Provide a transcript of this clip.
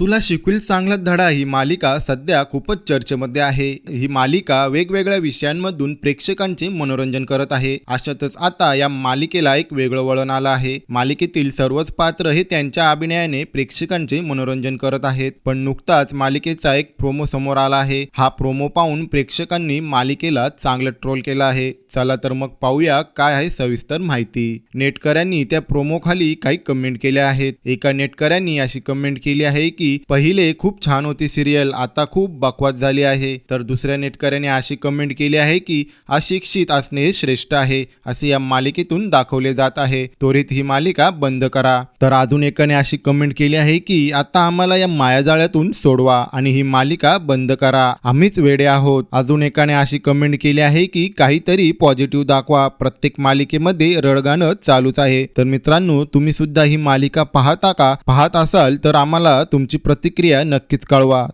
तुला शिकवील चांगला धडा ही मालिका सध्या खूपच चर्चेमध्ये आहे. ही मालिका वेगवेगळ्या विषयांमधून प्रेक्षकांचे मनोरंजन करत आहे. अशातच आता या मालिकेला एक वेगळं वळण आलं आहे. मालिकेतील सर्वच पात्र हे त्यांच्या अभिनयाने प्रेक्षकांचे मनोरंजन करत आहेत. पण नुकताच मालिकेचा एक प्रोमो समोर आला आहे. हा प्रोमो पाहून प्रेक्षकांनी मालिकेला चांगलं ट्रोल केलं आहे. चला तर मग पाहूया काय आहे सविस्तर माहिती. नेटकऱ्यांनी त्या प्रोमो खाली काही कमेंट केल्या आहेत. एका नेटकऱ्यांनी अशी कमेंट केली आहे की पहिले खूप छान होती सिरियल आता खूप बकवास झाली आहे. तर दुसऱ्या नेटकऱ्याने अशी कमेंट केली आहे की अशिक्षित असणे हे श्रेष्ठ आहे असे या मालिकेतून दाखवले जात आहे. त्वरित ही मालिका बंद करा. तर अजून एकाने अशी कमेंट केली आहे की आता आम्हाला या मायाजाळ्यातून सोडवा आणि ही मालिका बंद करा. आम्हीच वेडे आहोत. अजून एकाने अशी कमेंट केली आहे की काहीतरी पॉझिटिव्ह दाखवा. प्रत्येक मालिकेमध्ये रडगाणं चालूच आहे. तर मित्रांनो तुम्ही सुद्धा ही मालिका पाहता का? पाहत असाल तर आम्हाला तुमची प्रतिक्रिया नक्कीच कळवा.